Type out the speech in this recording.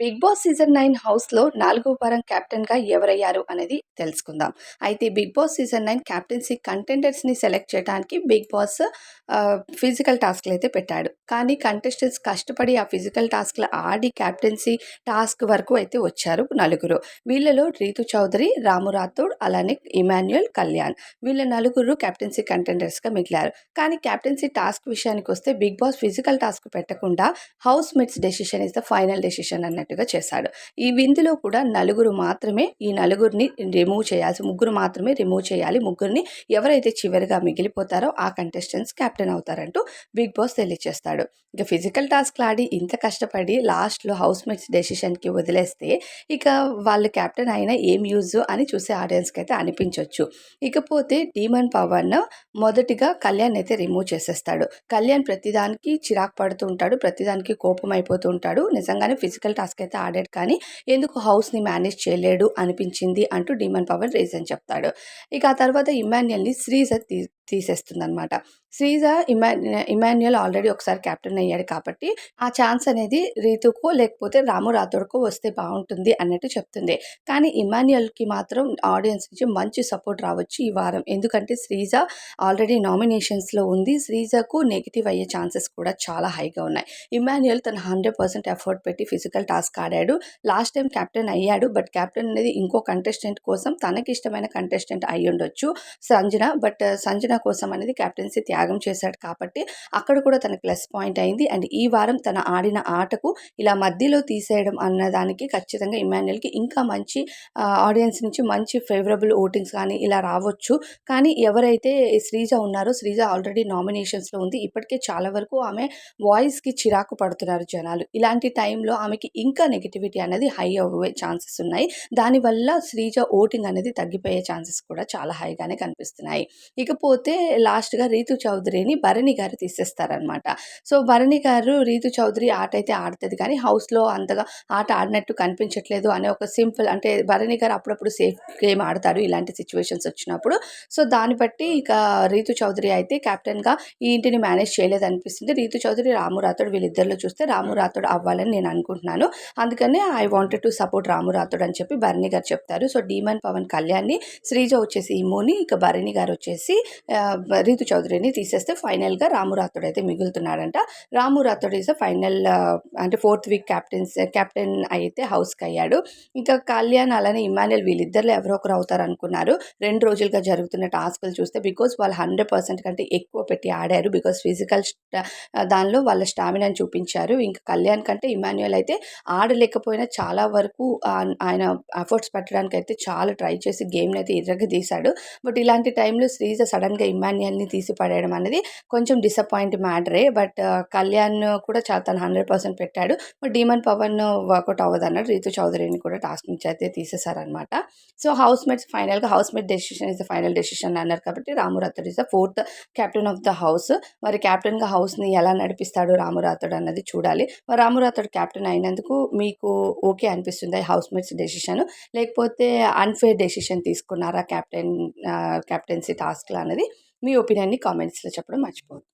Big Boss season nine హౌస్లో నాలుగో వారం కెప్టెన్గా ఎవరయ్యారు అనేది తెలుసుకుందాం. అయితే Bigg Boss season nine captaincy కంటెండర్స్ని select చేయడానికి బిగ్ బాస్ ఫిజికల్ టాస్క్లు అయితే పెట్టాడు. కానీ కంటెస్టెంట్స్ కష్టపడి ఆ ఫిజికల్ టాస్క్లు ఆడి క్యాప్టెన్సీ టాస్క్ వరకు అయితే వచ్చారు నలుగురు. వీళ్ళలో రీతు చౌదరి రాము రాథోడ్ అలానే ఇమాన్యుయల్ కళ్యాణ్. వీళ్ళ నలుగురు క్యాప్టెన్సీ కంటెండర్స్గా మిగిలారు. కానీ క్యాప్టెన్సీ టాస్క్ విషయానికి వస్తే బిగ్ బాస్ ఫిజికల్ టాస్క్ పెట్టకుండా housemates decision is the final decision అన్నట్టు చేసినట్టుగా చేశాడు. ఈ విందులో కూడా నలుగురు మాత్రమే ఈ నలుగురిని రిమూవ్ చేయాల్సి ముగ్గురు మాత్రమే రిమూవ్ చేయాలి. ముగ్గురిని ఎవరైతే చివరిగా మిగిలిపోతారో ఆ కంటెస్టెంట్స్ కెప్టెన్ అవుతారంటూ బిగ్ బాస్ తెలియచేస్తాడు. ఇక ఫిజికల్ టాస్క్లు ఆడి ఇంత కష్టపడి లాస్ట్లో హౌస్ మేట్స్ డెసిషన్కి వదిలేస్తే ఇక వాళ్ళు కెప్టెన్ అయినా ఏం యూజ్ అని చూసే ఆడియన్స్కి అయితే అనిపించవచ్చు ఇకపోతే డీమన్ పవన్ మొదటిగా కళ్యాణ్ అయితే రిమూవ్ చేసేస్తాడు. కళ్యాణ్ ప్రతిదానికి చిరాకు పడుతూ ఉంటాడు ప్రతిదానికి కోపం అయిపోతూ ఉంటాడు. నిజంగానే ఫిజికల్ టాస్క్ అయితే ఆడాడు. కానీ ఎందుకు హౌస్ని మేనేజ్ చేయలేడు అనిపించింది అంటూ డిమన్ పవన్ రీజన్ చెప్తాడు. ఇక ఆ తర్వాత ఇమాన్యుయల్ని శ్రీజ తీసేస్తుంది అనమాట శ్రీజ ఇమా ఇమాన్యుయల్ ఆల్రెడీ ఒకసారి కెప్టెన్ అయ్యాడు కాబట్టి ఆ ఛాన్స్ అనేది రీతుకో లేకపోతే రాము రాథోడ్కో వస్తే బాగుంటుంది అన్నట్టు చెప్తుంది. కానీ ఇమాన్యుయల్కి మాత్రం ఆడియన్స్ నుంచి మంచి సపోర్ట్ రావచ్చు ఈ వారం. ఎందుకంటే శ్రీజ ఆల్రెడీ నామినేషన్స్లో ఉంది. శ్రీజకు నెగిటివ్ అయ్యే ఛాన్సెస్ కూడా చాలా హైగా ఉన్నాయి. ఇమాన్యుయల్ తన హండ్రెడ్ పర్సెంట్ ఎఫర్ట్ పెట్టి ఫిజికల్ టాస్క్ ఆడాడు. లాస్ట్ టైం కెప్టెన్ అయ్యాడు. బట్ కెప్టెన్ అనేది ఇంకో కంటెస్టెంట్ కోసం తనకి ఇష్టమైన కంటెస్టెంట్ అయ్యుండొచ్చు ఉండొచ్చు సంజన. బట్ సంజన కోసం అనేది కెప్టెన్సీ త్యాగం చేశాడు కాబట్టి అక్కడ కూడా తన ప్లస్ పాయింట్ అయింది. అండ్ ఈ వారం తన ఆడిన ఆటకు ఇలా మధ్యలో తీసేయడం అన్నదానికి ఖచ్చితంగా ఇమాన్యుయల్కి ఇంకా మంచి ఆడియన్స్ నుంచి మంచి ఫేవరబుల్ ఓటింగ్స్ కానీ ఇలా రావచ్చు. కానీ ఎవరైతే శ్రీజ ఉన్నారో శ్రీజ ఆల్రెడీ నామినేషన్స్లో ఉంది. ఇప్పటికే చాలా వరకు ఆమె వాయిస్కి చిరాకు పడుతున్నారు జనాలు. ఇలాంటి టైంలో ఆమెకి ఇంకా నెగిటివిటీ అనేది హై అవ్వే ఛాన్సెస్ ఉన్నాయి. దానివల్ల శ్రీజ ఓటింగ్ అనేది తగ్గిపోయే ఛాన్సెస్ కూడా చాలా హైగానే కనిపిస్తున్నాయి. ఇకపోతే లాస్ట్గా రీతు చౌదరిని భరణి గారు తీసేస్తారనమాట సో భరణి గారు రీతు చౌదరి ఆట అయితే ఆడుతుంది. కానీ హౌస్లో అంతగా ఆట ఆడినట్టు కనిపించట్లేదు అనే ఒక సింపుల్ అంటే భరణి గారు అప్పుడప్పుడు సేఫ్ గేమ్ ఆడతారు ఇలాంటి సిచ్యువేషన్స్ వచ్చినప్పుడు. సో దాన్ని బట్టి ఇక రీతు చౌదరి అయితే కెప్టెన్గా ఈ ఇంటిని మేనేజ్ చేయలేదు అనిపిస్తుంది. రీతు చౌదరి రాము రాథోడ్ వీళ్ళిద్దరిలో చూస్తే రాము రాథోడ్ అవ్వాలని నేను అనుకుంటున్నాను. అందుకనే I wanted to support Ramu Rathod అని చెప్పి భరణి గారు చెప్తారు. సో డీమన్ పవన్ కళ్యాణ్ని శ్రీజ వచ్చేసి ఇమోని ఇక భరణి గారు వచ్చేసి రీతు చౌదరిని తీసేస్తే ఫైనల్గా రాము రాథోడ్ అయితే మిగులుతున్నాడంట. రాము రాథోడ్ ఈజ్ ఫైనల్ అంటే ఫోర్త్ వీక్ క్యాప్టెన్స్ కెప్టెన్ అయితే హౌస్కి అయ్యాడు. ఇంకా కళ్యాణ్ అలానే ఇమాన్యుల్ వీళ్ళిద్దరిలో ఎవరో ఒకరు అవుతారు అనుకున్నారు రెండు రోజులుగా జరుగుతున్న టాస్క్లు చూస్తే బికాజ్ వాళ్ళు హండ్రెడ్ పర్సెంట్ కంటే ఎక్కువ పెట్టి ఆడారు. బికాస్ ఫిజికల్ దానిలో వాళ్ళ స్టామినాని చూపించారు. ఇంకా కళ్యాణ్ కంటే ఇమాన్యుయల్ అయితే ఆడలేకపోయినా చాలా వరకు ఆయన ఎఫర్ట్స్ పెట్టడానికి అయితే చాలా ట్రై చేసి గేమ్ని అయితే ఇర్రగ తీశాడు. బట్ ఇలాంటి టైంలో శ్రీజ సడన్గా ఇమాన్యుయల్ని తీసి పడేయడం అనేది కొంచెం డిసప్పాయింట్ మ్యాటరే. బట్ కళ్యాణ్ కూడా చాలా తను హండ్రెడ్ పర్సెంట్ పెట్టాడు. But Demon Pavan work out అవ్వదు అన్నాడు రీతు చౌదరిని కూడా టాస్క్ నుంచి అయితే తీసేశారనమాట సో హౌస్ మేట్స్ ఫైనల్గా housemate decision is the final decision అన్నారు కాబట్టి రామురాథడు is the fourth captain of the house. మరి కెప్టెన్గా హౌస్ని ఎలా నడిపిస్తాడు రామురాథడు అన్నది చూడాలి. మరి రామురాతోడు కెప్టెన్ అయినందుకు మీకు ఓకే అనిపిస్తుంది హౌస్ మేట్స్ డెసిషన్? లేకపోతే అన్ఫేర్ డెసిషన్ తీసుకున్నారా కెప్టెన్ కెప్టెన్సీ టాస్క్లు అనేది మీ ఒపీనియన్ని కామెంట్స్లో చెప్పడం మర్చిపోవద్దు.